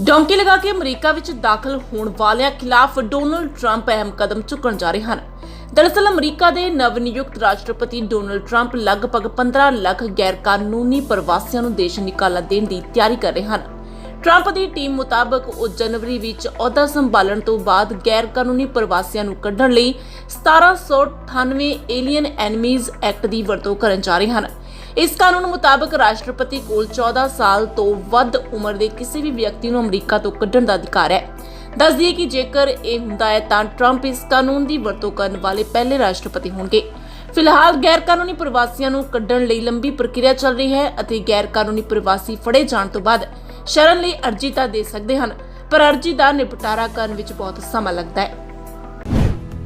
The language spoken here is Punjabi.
ਡੌਂਕੀ ਲਗਾ ਕੇ ਅਮਰੀਕਾ ਵਿੱਚ ਦਾਖਲ ਹੋਣ ਵਾਲਿਆਂ ਖਿਲਾਫ ਡੋਨਲਡ ਟਰੰਪ ਅਹਿਮ ਕਦਮ ਚੁੱਕਣ ਜਾ ਰਹੇ ਹਨ। ਦਰਅਸਲ ਅਮਰੀਕਾ ਦੇ ਨਵਨਿਯੁਕਤ ਰਾਸ਼ਟਰਪਤੀ ਡੋਨਲਡ ਟਰੰਪ ਲਗਭਗ 15 ਲੱਖ ਗੈਰ ਕਾਨੂੰਨੀ ਪ੍ਰਵਾਸੀਆਂ ਨੂੰ ਦੇਸ਼ ਨਿਕਾਲਾ ਦੇਣ ਦੀ ਤਿਆਰੀ ਕਰ ਰਹੇ ਹਨ। ਟਰੰਪ ਦੀ ਟੀਮ ਮੁਤਾਬਕ ਉਹ ਜਨਵਰੀ ਵਿੱਚ ਅਹੁਦਾ ਸੰਭਾਲਣ ਤੋਂ ਬਾਅਦ ਗੈਰ ਕਾਨੂੰਨੀ ਪ੍ਰਵਾਸੀਆਂ ਨੂੰ ਕੱਢਣ ਲਈ 1798 ਏਲੀਅਨ ਐਨਮੀਜ਼ ਐਕਟ ਦੀ ਵਰਤੋਂ ਕਰਨ ਜਾ ਰਹੇ ਹਨ। ਇਸ ਕਾਨੂੰਨ ਮੁਤਾਬਕ ਰਾਸ਼ਟਰਪਤੀ ਕੋਲ 14 ਸਾਲ ਤੋਂ ਵੱਧ ਉਮਰ ਦੇ ਕਿਸੇ ਵੀ ਵਿਅਕਤੀ ਨੂੰ ਅਮਰੀਕਾ ਤੋਂ ਕੱਢਣ ਦਾ ਅਧਿਕਾਰ ਹੈ। ਦੱਸ ਦਈਏ ਕਿ ਜੇਕਰ ਇਹ ਹੁੰਦਾ ਹੈ ਤਾਂ ਟਰੰਪ ਇਸ ਕਾਨੂੰਨ ਦੀ ਵਰਤੋਂ ਕਰਨ ਵਾਲੇ ਪਹਿਲੇ ਰਾਸ਼ਟਰਪਤੀ ਹੋਣਗੇ। ਫਿਲਹਾਲ ਗੈਰ ਕਾਨੂੰਨੀ ਪ੍ਰਵਾਸੀਆਂ ਨੂੰ ਕੱਢਣ ਲਈ ਲੰਬੀ ਪ੍ਰਕਿਰਿਆ ਚੱਲ ਰਹੀ ਹੈ ਅਤੇ ਗੈਰ ਕਾਨੂੰਨੀ ਪ੍ਰਵਾਸੀ ਫੜੇ ਜਾਣ ਤੋਂ ਬਾਅਦ ਸ਼ਰਨ ਲਈ ਅਰਜ਼ੀ ਤਾਂ ਦੇ ਸਕਦੇ ਹਨ, ਪਰ ਅਰਜ਼ੀ ਦਾ ਨਿਪਟਾਰਾ ਕਰਨ ਵਿੱਚ ਬਹੁਤ ਸਮਾਂ ਲੱਗਦਾ ਹੈ।